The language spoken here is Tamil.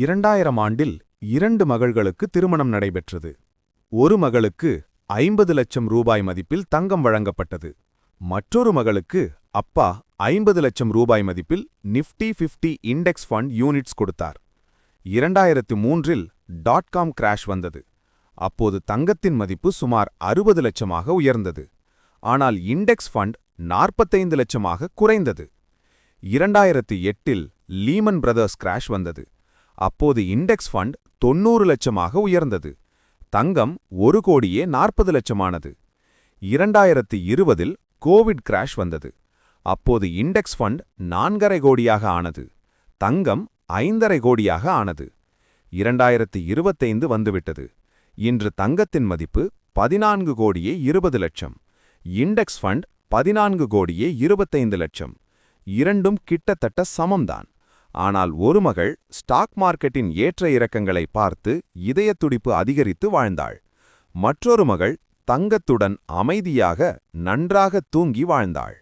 இரண்டாயிரம் ஆண்டில் இரண்டு மகள்களுக்கு திருமணம் நடைபெற்றது. ஒரு மகளுக்கு ஐம்பது லட்சம் ரூபாய் மதிப்பில் தங்கம் வழங்கப்பட்டது. மற்றொரு மகளுக்கு அப்பா ஐம்பது லட்சம் ரூபாய் மதிப்பில் நிஃப்டி 50 இண்டெக்ஸ் ஃபண்ட் யூனிட்ஸ் கொடுத்தார். இரண்டாயிரத்து மூன்றில் டாட் காம் கிராஷ் வந்தது. அப்போது தங்கத்தின் மதிப்பு சுமார் அறுபது லட்சமாக உயர்ந்தது. ஆனால் இண்டெக்ஸ் ஃபண்ட் நாற்பத்தைந்து லட்சமாக குறைந்தது. இரண்டாயிரத்து எட்டில் லீமன் பிரதர்ஸ் கிராஷ் வந்தது. அப்போது இண்டெக்ஸ் ஃபண்ட் தொன்னூறு லட்சமாக உயர்ந்தது. தங்கம் ஒரு கோடியே நாற்பது லட்சமானது. இரண்டாயிரத்து இருபதில் கோவிட் கிராஷ் வந்தது. அப்போது இண்டெக்ஸ் ஃபண்ட் நான்கரை கோடியாக ஆனது. தங்கம் ஐந்தரை கோடியாக ஆனது. இரண்டாயிரத்து இருபத்தைந்து வந்துவிட்டது. இன்று தங்கத்தின் மதிப்பு பதினான்கு கோடியே இருபது லட்சம். இண்டெக்ஸ் ஃபண்ட் பதினான்கு கோடியே இருபத்தைந்து லட்சம். இரண்டும் கிட்டத்தட்ட சமம்தான். ஆனால் ஒரு மகள் ஸ்டாக் மார்க்கெட்டின் ஏற்ற இறக்கங்களை பார்த்து இதயத் துடிப்பு அதிகரித்து வாழ்ந்தாள். மற்றொரு மகள் தங்கத்துடன் அமைதியாக நன்றாக தூங்கி வாழ்ந்தாள்.